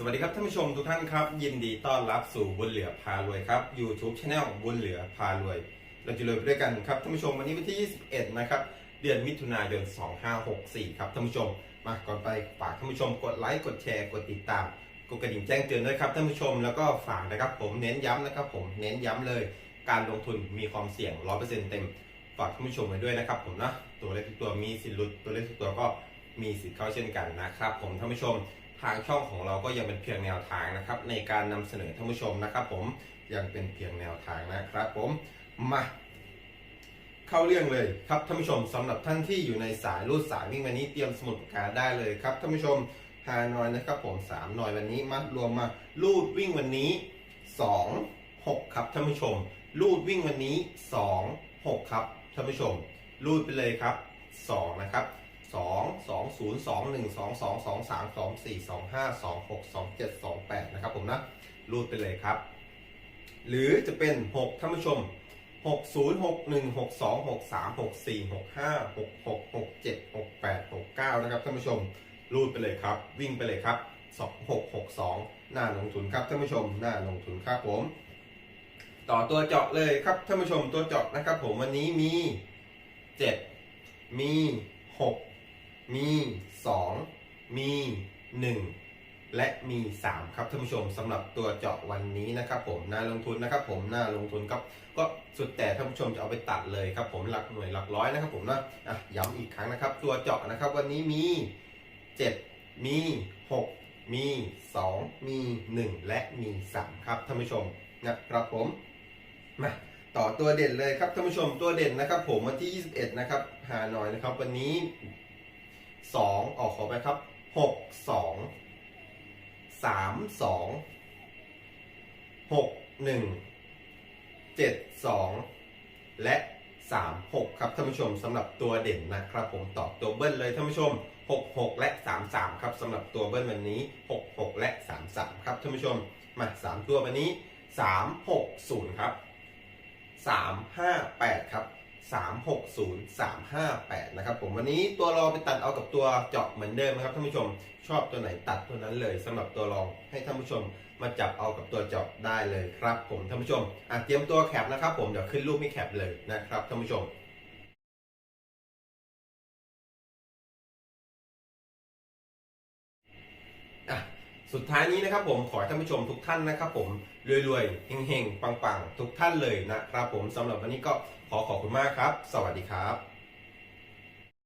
สวัสดีครับท่านผู้ชมทุกท่านครับ ยินดีต้อนรับสู่บุญเหลือพารวยครับ YouTube Channel บุญเหลือพารวย เราจะรวยไปด้วยกันครับท่านผู้ชมวันนี้วันที่ 21 นะครับ เดือนมิถุนายน 2564 ครับท่านผู้ชม มาก่อนไปฝากท่านผู้ชมกดไลค์กดแชร์กดติดตามกดกระดิ่งแจ้งเตือนด้วยครับท่านผู้ชมแล้วก็ฝากนะครับผมเน้นย้ำนะครับผมเน้นย้ำเลย การลงทุนมีความเสี่ยง 100%เต็มฝากท่านผู้ชมไว้ด้วยนะครับผมนะตัวเลขทุกตัวมีสิทธิ์หลุดตัวเลขทุกตัวก็มีสิทธิ์เข้าเช่นกันนะครับผมท่านผู้ชม ทางช่องของเราก็ยังเป็นเพียงแนวทางนะครับ ในการนำเสนอท่านผู้ชมนะครับ ผมยังเป็นเพียงแนวทางนะครับ ผมมาเข้าเรื่องเลยครับท่านผู้ชมสำหรับท่านที่อยู่ในสายรูดสายวิ่งวันนี้เตรียมสมุดปากกาได้เลยครับท่านผู้ชมฮานอยนะครับผมสามหน่อยวันนี้มารวมมาลูดวิ่งวันนี้สองหกครับท่านผู้ชมลูดวิ่งวันนี้สองหกครับท่านผู้ชมรูดไปเลยครับสองนะครับ สองสองศูนย์สองหนึ่งสองสองสองสามสองสี่สองห้าสองหกสองเจ็ดสองแปดนะครับผมนะรูดไปเลยครับ หรือจะเป็นหกท่านผู้ชมหกศูนย์หกหนึ่งหกสองหกสามหกสี่หกห้าหกหกหกเจ็ดหกแปดหกเก้านะครับท่านผู้ชมรูดไปเลยครับ วิ่งไปเลยครับสองหกหกสองหน้าลงทุนครับท่านผู้ชมหน้าลงทุนครับผม ต่อตัวเจาะเลยครับท่านผู้ชมตัวเจาะนะครับ ผมวันนี้มี7มี6 มี 2 มี 1 และมี 3 ครับท่านผู้ชมสำหรับตัวเจาะวันนี้นะครับผมน่าลงทุนนะครับผมน่าลงทุนครับก็สุดแต่ท่านผู้ชมจะเอาไปตัดเลยครับผมหลักหน่วยหลักร้อยนะครับผมนะอะย้ำอีกครั้งนะครับ ตัวเจาะนะครับวันนี้มี 7 มี 6 มี 2 มี 1 และมี 3 ครับท่านผู้ชมนะครับผมมาต่อตัวเด่นเลยครับท่านผู้ชมตัวเด่นนะครับ ผมวันที่ 21 นะครับหาหน่อยนะครับ วันนี้ 2องออกขอไปครับ6 2 3 2 6 1 7 2และ3 6ครับท่านผู้ชมสำหรับตัวเด่นนะครับ ผมตอบตัวเบิ้ลเลยท่านผู้ชม6 6และ3 3ครับสำหรับตัวเบิ้ลวันนี้6 6และ3 3ครับท่านผู้ชมมา3ตัววันนี้3 6 0ครับ358ครับ 360 358 นะครับผมวันนี้ตัวรองไปตัดเอากับตัวเจาะเหมือนเดิมนะครับท่านผู้ชมชอบตัวไหนตัดตัวนั้นเลยสำหรับตัวรองให้ท่านผู้ชมมาจับเอากับตัวเจาะได้เลยครับผมท่านผู้ชมอะเตรียมตัวแคปนะครับผมเดี๋ยวขึ้นรูปไม่แคปเลยนะครับท่านผู้ชม สุดท้ายนี้นะครับผมขอให้ท่านผู้ชมทุกท่านนะครับผมรวยๆเฮงๆปังๆ ทุกท่านเลยนะครับผมสำหรับวันนี้ก็ขอขอบคุณมากครับ สวัสดีครับ